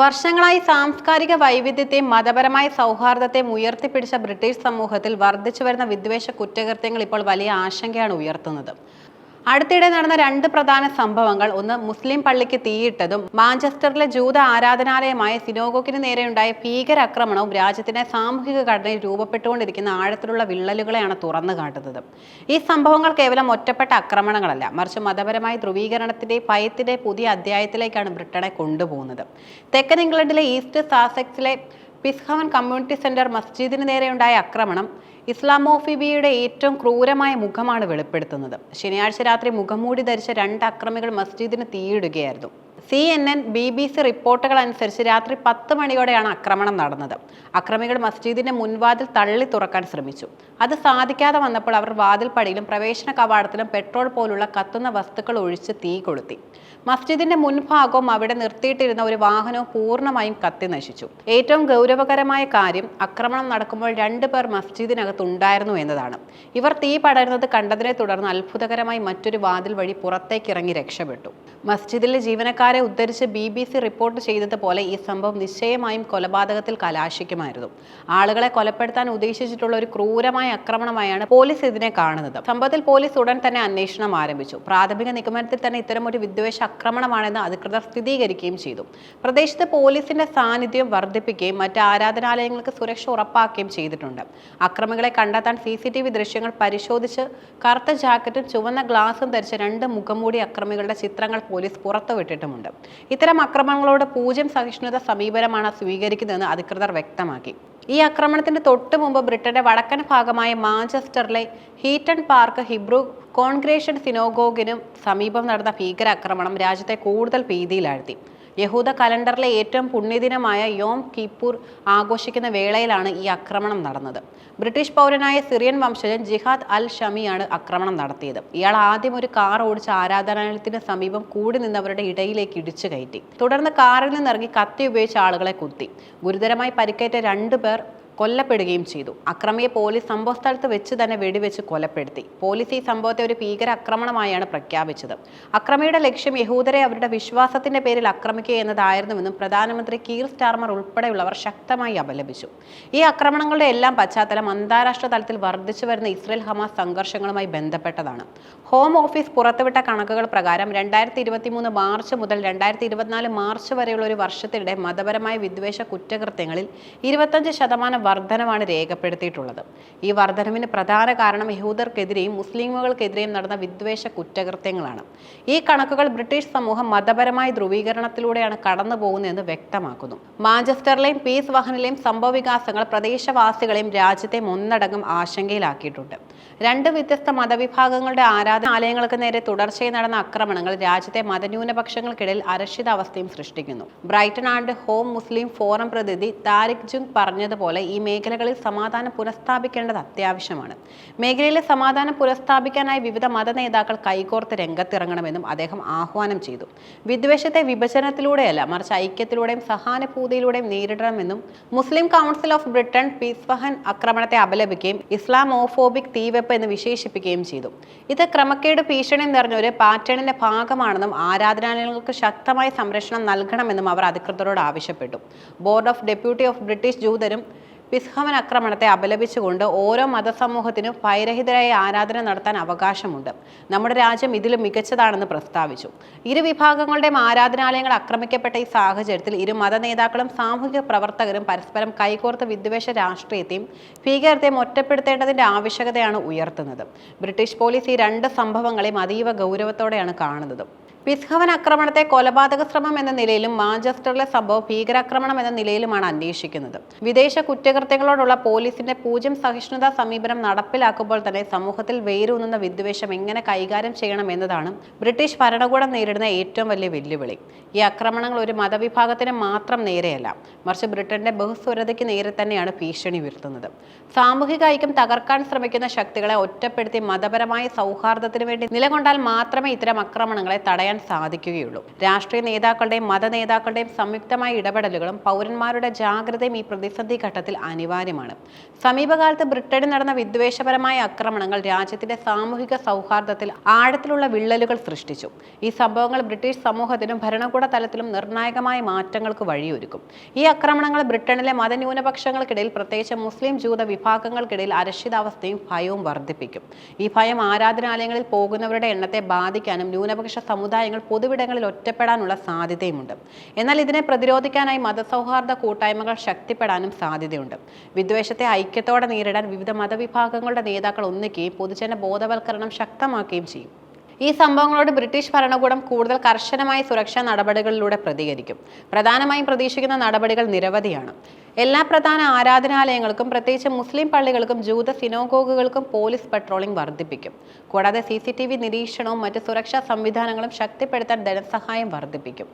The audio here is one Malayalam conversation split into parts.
വർഷങ്ങളായി സാംസ്കാരിക വൈവിധ്യത്തെയും മതപരമായ സൗഹാർദ്ദത്തെയും ഉയർത്തിപ്പിടിച്ച ബ്രിട്ടീഷ് സമൂഹത്തിൽ വർദ്ധിച്ചു വരുന്ന വിദ്വേഷ കുറ്റകൃത്യങ്ങൾ ഇപ്പോൾ വലിയ ആശങ്കയാണ് ഉയർത്തുന്നത്. അടുത്തിടെ നടന്ന രണ്ട് പ്രധാന സംഭവങ്ങൾ. ഒന്ന് മുസ്ലിം പള്ളിക്ക് തീയിട്ടതും മാഞ്ചസ്റ്ററിലെ ജൂത ആരാധനാലയമായ സിനോഗോക്കിന് നേരെയുണ്ടായ ഭീകരാക്രമണവും രാജ്യത്തിന്റെ സാമൂഹിക ഘടനയിൽ രൂപപ്പെട്ടുകൊണ്ടിരിക്കുന്ന ആഴത്തിലുള്ള വിള്ളലുകളെയാണ് തുറന്നു കാട്ടുന്നത്. ഈ സംഭവങ്ങൾ കേവലം ഒറ്റപ്പെട്ട ആക്രമണങ്ങളല്ല മറിച്ച് മതപരമായ ധ്രുവീകരണത്തിന്റെ ഭയത്തിന്റെ പുതിയ അധ്യായത്തിലേക്കാണ് ബ്രിട്ടനെ കൊണ്ടുപോകുന്നത്. തെക്കൻ ഇംഗ്ലണ്ടിലെ ഈസ്റ്റ് സാസെക്സിലെ പിസ്ഹവൻ കമ്മ്യൂണിറ്റി സെന്റർ മസ്ജിദിന് നേരെയുണ്ടായ ആക്രമണം ഇസ്ലാമോഫിബിയയുടെ ഏറ്റവും ക്രൂരമായ മുഖമാണ് വെളിപ്പെടുത്തുന്നത്. ശനിയാഴ്ച രാത്രി മുഖംമൂടി ധരിച്ച രണ്ട് അക്രമികൾ മസ്ജിദിന് തീയിടുകയായിരുന്നു. C N N B B C റിപ്പോർട്ടുകൾ അനുസരിച്ച് രാത്രി പത്ത് മണിയോടെയാണ് ആക്രമണം നടന്നത്. അക്രമികൾ മസ്ജിദിന്റെ മുൻവാതിൽ തള്ളി തുറക്കാൻ ശ്രമിച്ചു. അത് സാധിക്കാതെ വന്നപ്പോൾ അവർ വാതിൽപ്പടിയിലും പ്രവേശന കവാടത്തിലും പെട്രോൾ പോലുള്ള കത്തുന്ന വസ്തുക്കൾ ഒഴിച്ച് തീ കൊളുത്തി. മസ്ജിദിന്റെ മുൻഭാഗവും അവിടെ നിർത്തിയിട്ടിരുന്ന ഒരു വാഹനവും പൂർണമായും കത്തി നശിച്ചു. ഏറ്റവും ഗൗരവകരമായ കാര്യം ആക്രമണം നടക്കുമ്പോൾ രണ്ടു പേർ മസ്ജിദിനകത്ത് ഉണ്ടായിരുന്നു എന്നതാണ്. ഇവർ തീ പടരുന്നത് കണ്ടതിനെ തുടർന്ന് അത്ഭുതകരമായി മറ്റൊരു വാതിൽ വഴി പുറത്തേക്കിറങ്ങി രക്ഷപ്പെട്ടു. മസ്ജിദിലെ ജീവനക്കാരെ ഉദ്ധരിച്ച് ബി ബി സി റിപ്പോർട്ട് ചെയ്തതുപോലെ ഈ സംഭവം നിശ്ചയമായും കൊലപാതകത്തിൽ കലാശിക്കുമായിരുന്നു. ആളുകളെ കൊലപ്പെടുത്താൻ ഉദ്ദേശിച്ചിട്ടുള്ള ഒരു ക്രൂരമായ ആക്രമണമായാണ് പോലീസ് ഇതിനെ കാണുന്നത്. സംഭവത്തിൽ പോലീസ് ഉടൻ തന്നെ അന്വേഷണം ആരംഭിച്ചു. പ്രാഥമിക നിഗമനത്തിൽ തന്നെ ഇത്തരം ഒരു വിദ്വേഷ ആക്രമണമാണെന്ന് അധികൃതർ സ്ഥിരീകരിക്കുകയും ചെയ്തു. പ്രദേശത്ത് പോലീസിന്റെ സാന്നിധ്യം വർദ്ധിപ്പിക്കുകയും മറ്റ് ആരാധനാലയങ്ങൾക്ക് സുരക്ഷ ഉറപ്പാക്കുകയും ചെയ്തിട്ടുണ്ട്. അക്രമികളെ കണ്ടെത്താൻ സി സി ടി വി ദൃശ്യങ്ങൾ പരിശോധിച്ച് കറുത്ത ജാക്കറ്റും ചുവന്ന ഗ്ലാസും ധരിച്ച രണ്ട് മുഖംമൂടി അക്രമികളുടെ ചിത്രങ്ങൾ പോലീസ് പുറത്തുവിട്ടിട്ടുമുണ്ട് ഇത്തരം അക്രമങ്ങളോട് പൂജ്യം സഹിഷ്ണുത സമീപനമാണ് സ്വീകരിക്കുന്നതെന്ന് അധികൃതർ വ്യക്തമാക്കി. ഈ ആക്രമണത്തിന്റെ തൊട്ടു മുമ്പ് ബ്രിട്ടന്റെ വടക്കൻ ഭാഗമായ മാഞ്ചസ്റ്ററിലെ ഹീറ്റൺ പാർക്ക് ഹിബ്രു കോൺഗ്രേഷൻ സിനോഗോഗിനും സമീപം നടന്ന ഭീകരാക്രമണം രാജ്യത്തെ കൂടുതൽ ഭീതിയിലാഴ്ത്തി. യഹൂദ കലണ്ടറിലെ ഏറ്റവും പുണ്യദിനമായ യോം കിപ്പൂർ ആഘോഷിക്കുന്ന വേളയിലാണ് ഈ ആക്രമണം നടന്നത്. ബ്രിട്ടീഷ് പൗരനായ സിറിയൻ വംശജൻ ജിഹാദ് അൽ ഷമിയാണ് ആക്രമണം നടത്തിയത്. ഇയാൾ ആദ്യം ഒരു കാർ ഓടിച്ച് ആരാധനാലയത്തിന് സമീപം കൂടി നിന്നവരുടെ ഇടയിലേക്ക് ഇടിച്ചു കയറ്റി. തുടർന്ന് കാറിൽ നിന്നിറങ്ങി കത്തി ഉപയോഗിച്ച് ആളുകളെ കുത്തി. ഗുരുതരമായി പരിക്കേറ്റ രണ്ടു പേർ കൊല്ലപ്പെടുകയും ചെയ്തു. അക്രമിയെ പോലീസ് സംഭവസ്ഥലത്ത് വെച്ച് തന്നെ വെടിവെച്ച് കൊലപ്പെടുത്തി. പോലീസ് ഈ സംഭവത്തെ ഒരു ഭീകര ആക്രമണമായാണ് പ്രഖ്യാപിച്ചത്. അക്രമിയുടെ ലക്ഷ്യം യഹൂദരെ അവരുടെ വിശ്വാസത്തിന്റെ പേരിൽ ആക്രമിക്കുക എന്നതായിരുന്നുവെന്നും പ്രധാനമന്ത്രി കീർ സ്റ്റാർമർ ഉൾപ്പെടെയുള്ളവർ ശക്തമായി അപലപിച്ചു. ഈ ആക്രമണങ്ങളുടെ എല്ലാം പശ്ചാത്തലം അന്താരാഷ്ട്ര തലത്തിൽ വർദ്ധിച്ചു വരുന്ന ഇസ്രയേൽ ഹമാസ് സംഘർഷങ്ങളുമായി ബന്ധപ്പെട്ടതാണ്. ഹോം ഓഫീസ് പുറത്തുവിട്ട കണക്കുകൾ പ്രകാരം രണ്ടായിരത്തി ഇരുപത്തി മൂന്ന് മാർച്ച് മുതൽ രണ്ടായിരത്തി ഇരുപത്തിനാല് മാർച്ച് വരെയുള്ള ഒരു വർഷത്തിനിടെ മതപരമായ വിദ്വേഷ കുറ്റകൃത്യങ്ങളിൽ ഇരുപത്തഞ്ച് ശതമാനം വർധനവാണ് രേഖപ്പെടുത്തിയിട്ടുള്ളത്. ഈ വർധനവിന് പ്രധാന കാരണം യഹൂദർക്കെതിരെയും മുസ്ലിമുകൾക്കെതിരെയും നടന്ന വിദ്വേഷ കുറ്റകൃത്യങ്ങളാണ്. ഈ കണക്കുകൾ ബ്രിട്ടീഷ് സമൂഹം മതപരമായ ധ്രുവീകരണത്തിലൂടെയാണ് കടന്നു പോകുന്നതെന്ന് വ്യക്തമാക്കുന്നു. മാഞ്ചസ്റ്ററിലെയും പീസ് വഹനിലെയും സംഭവവികാസങ്ങൾ പ്രദേശവാസികളെയും രാജ്യത്തെ ഒന്നടങ്കം ആശങ്കയിലാക്കിയിട്ടുണ്ട്. രണ്ട് വ്യത്യസ്ത മതവിഭാഗങ്ങളുടെ ആരാധനാലയങ്ങൾക്ക് നേരെ തുടർച്ചയായി നടന്ന ആക്രമണങ്ങൾ രാജ്യത്തെ മതന്യൂനപക്ഷങ്ങൾക്കിടയിൽ അരക്ഷിതാവസ്ഥയും സൃഷ്ടിക്കുന്നു. Brighton and Hove Muslim forum പ്രതിനിധി താരിഖ് ജുങ് പറഞ്ഞതുപോലെ ഈ മേഖലകളിൽ സമാധാനം പുനഃസ്ഥാപിക്കേണ്ടത് അത്യാവശ്യമാണ്. മേഖലയിലെ സമാധാനം പുനഃസ്ഥാപിക്കാനായി വിവിധ മത നേതാക്കൾ കൈകോർത്ത് രംഗത്തിറങ്ങണമെന്നും അദ്ദേഹം ആഹ്വാനം ചെയ്തു. വിദ്വേഷത്തെ വിഭജനത്തിലൂടെയല്ല മറിച്ച് ഐക്യത്തിലൂടെയും സഹാനുഭൂതിയിലൂടെയും നേരിടണമെന്നും Muslim council of Britain Peacehaven ആക്രമണത്തെ അപലപിക്കുകയും ഇസ്ലാമോഫോബിക് തീവെപ്പ് എന്ന് വിശേഷിപ്പിക്കുകയും ചെയ്തു. ഇത് ക്രമക്കേട് ഭീഷണി നിറഞ്ഞ ഒരു പാറ്റേണിന്റെ ഭാഗമാണെന്നും ആരാധനാലയങ്ങൾക്ക് ശക്തമായ സംരക്ഷണം നൽകണമെന്നും അവർ അധികൃതരോട് ആവശ്യപ്പെട്ടു. Board of deputy of British ജൂതരും Peacehaven ആക്രമണത്തെ അപലപിച്ചുകൊണ്ട് ഓരോ മതസമൂഹത്തിനും ഭയരഹിതരായ ആരാധന നടത്താൻ അവകാശമുണ്ട്. നമ്മുടെ രാജ്യം ഇതിലും മികച്ചതാണെന്ന് പ്രസ്താവിച്ചു. ഇരു വിഭാഗങ്ങളുടെയും ആരാധനാലയങ്ങൾ ആക്രമിക്കപ്പെട്ട ഈ സാഹചര്യത്തിൽ ഇരു മത നേതാക്കളും സാമൂഹിക പ്രവർത്തകരും പരസ്പരം കൈകോർത്ത വിദ്വേഷ രാഷ്ട്രീയത്തെയും ഭീകരത്തെയും ഒറ്റപ്പെടുത്തേണ്ടതിന്റെ ആവശ്യകതയാണ് ഉയർത്തുന്നത്. ബ്രിട്ടീഷ് പോലീസ് ഈ രണ്ട് സംഭവങ്ങളെയും അതീവ ഗൗരവത്തോടെയാണ് കാണുന്നത്. പിസ്ഹവൻ ആക്രമണത്തെ കൊലപാതക ശ്രമം എന്ന നിലയിലും മാഞ്ചസ്റ്ററിലെ സംഭവം ഭീകരാക്രമണം എന്ന നിലയിലുമാണ് അന്വേഷിക്കുന്നത്. വിദേശ കുറ്റകൃത്യങ്ങളോടുള്ള പോലീസിന്റെ പൂജ്യം സഹിഷ്ണുതാ സമീപനം നടപ്പിലാക്കുമ്പോൾ തന്നെ സമൂഹത്തിൽ വേരൂന്നുന്ന വിദ്വേഷം എങ്ങനെ കൈകാര്യം ചെയ്യണം എന്നതാണ് ബ്രിട്ടീഷ് ഭരണകൂടം നേരിടുന്ന ഏറ്റവും വലിയ വെല്ലുവിളി. ഈ ആക്രമണങ്ങൾ ഒരു മതവിഭാഗത്തിന് മാത്രം നേരെയല്ല മറിച്ച് ബ്രിട്ടന്റെ ബഹുസ്വരതയ്ക്ക് നേരെ തന്നെയാണ് ഭീഷണി ഉയർത്തുന്നത്. സാമൂഹിക ഐക്യം തകർക്കാൻ ശ്രമിക്കുന്ന ശക്തികളെ ഒറ്റപ്പെടുത്തി മതപരമായ സൗഹാർദ്ദത്തിന് വേണ്ടി നിലകൊണ്ടാൽ മാത്രമേ ഇത്തരം ആക്രമണങ്ങളെ തടയാൻ തടയാൻ സാധിക്കുകയുള്ളൂ. രാഷ്ട്രീയ നേതാക്കളുടെയും മത നേതാക്കളുടെയും സംയുക്തമായ ഇടപെടലുകളും പൗരന്മാരുടെ ജാഗ്രതയും ഈ പ്രതിസന്ധി ഘട്ടത്തിൽ അനിവാര്യമാണ്. സമീപകാലത്ത് ബ്രിട്ടനിൽ നടന്ന വിദ്വേഷപരമായ ആക്രമണങ്ങൾ രാജ്യത്തിന്റെ സാമൂഹിക സൗഹാർദ്ദത്തിൽ ആഴത്തിലുള്ള വിള്ളലുകൾ സൃഷ്ടിച്ചു. ഈ സംഭവങ്ങൾ ബ്രിട്ടീഷ് സമൂഹത്തിനും ഭരണകൂട തലത്തിലും നിർണായകമായ മാറ്റങ്ങൾക്ക് വഴിയൊരുക്കും. ഈ ആക്രമണങ്ങൾ ബ്രിട്ടനിലെ മതന്യൂനപക്ഷങ്ങൾക്കിടയിൽ പ്രത്യേകിച്ച് മുസ്ലിം ജൂത വിഭാഗങ്ങൾക്കിടയിൽ അരക്ഷിതാവസ്ഥയും ഭയവും വർദ്ധിപ്പിക്കും. ഈ ഭയം ആരാധനാലയങ്ങളിൽ പോകുന്നവരുടെ എണ്ണത്തെ ബാധിക്കാനും ന്യൂനപക്ഷ സമുദായങ്ങൾ പൊതുവിടങ്ങളിൽ ഒറ്റപ്പെടാനുള്ള സാധ്യതയുമുണ്ട്. എന്നാൽ ഇതിനെ പ്രതിരോധിക്കാനായി മതസൗഹാർദ്ദ കൂട്ടായ്മകൾ ശക്തിപ്പെടാനും സാധ്യതയുണ്ട്. വിദ്വേഷത്തെ ഐക്യത്തോടെ നേരിടാൻ വിവിധ മതവിഭാഗങ്ങളുടെ നേതാക്കൾ ഒന്നിക്കുകയും പൊതുജന ബോധവൽക്കരണം ശക്തമാക്കുകയും ചെയ്യും. ഈ സംഭവങ്ങളോട് ബ്രിട്ടീഷ് ഭരണകൂടം കൂടുതൽ കർശനമായ സുരക്ഷാ നടപടികളിലൂടെ പ്രതികരിക്കും. പ്രധാനമായും പ്രതീക്ഷിക്കുന്ന നടപടികൾ നിരവധിയാണ്. എല്ലാ പ്രധാന ആരാധനാലയങ്ങൾക്കും പ്രത്യേകിച്ച് മുസ്ലിം പള്ളികൾക്കും ജൂത സിനോഗോഗുകൾക്കും പോലീസ് പട്രോളിംഗ് വർദ്ധിപ്പിക്കും. കൂടാതെ സി നിരീക്ഷണവും മറ്റ് സുരക്ഷാ സംവിധാനങ്ങളും ശക്തിപ്പെടുത്താൻ ധനസഹായം വർദ്ധിപ്പിക്കും.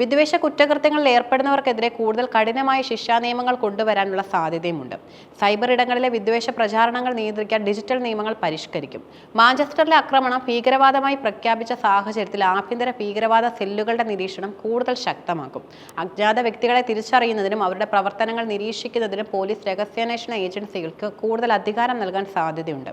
വിദ്വേഷ കുറ്റകൃത്യങ്ങളിൽ ഏർപ്പെടുന്നവർക്കെതിരെ കൂടുതൽ കഠിനമായ ശിക്ഷാ നിയമങ്ങൾ കൊണ്ടുവരാനുള്ള സാധ്യതയുമുണ്ട്. സൈബർ ഇടങ്ങളിലെ വിദ്വേഷ പ്രചാരണങ്ങൾ നിയന്ത്രിക്കാൻ ഡിജിറ്റൽ നിയമങ്ങൾ പരിഷ്കരിക്കും. മാഞ്ചസ്റ്ററിലെ ആക്രമണം ഭീകരവാദമായി പ്രഖ്യാപിച്ച സാഹചര്യത്തിൽ ആഭ്യന്തര ഭീകരവാദ സെല്ലുകളുടെ നിരീക്ഷണം കൂടുതൽ ശക്തമാക്കും. അജ്ഞാത വ്യക്തികളെ തിരിച്ചറിയുന്നതിനും അവരുടെ പ്രവർത്തനങ്ങൾ നിരീക്ഷിക്കുന്നതിനും പോലീസ് രഹസ്യാന്വേഷണ ഏജൻസികൾക്ക് കൂടുതൽ അധികാരം നൽകാൻ സാധ്യതയുണ്ട്.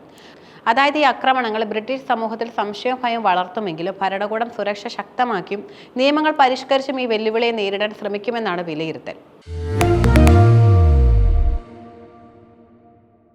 അതായത് ഈ ആക്രമണങ്ങൾ ബ്രിട്ടീഷ് സമൂഹത്തിൽ സംശയം ഭയം വളർത്തുമെങ്കിലും ഭരണകൂടം സുരക്ഷ ശക്തമാക്കിയും നിയമങ്ങൾ പരിഷ്കരിച്ചും ഈ വെല്ലുവിളിയെ നേരിടാൻ ശ്രമിക്കുമെന്നാണ് വിലയിരുത്തൽ.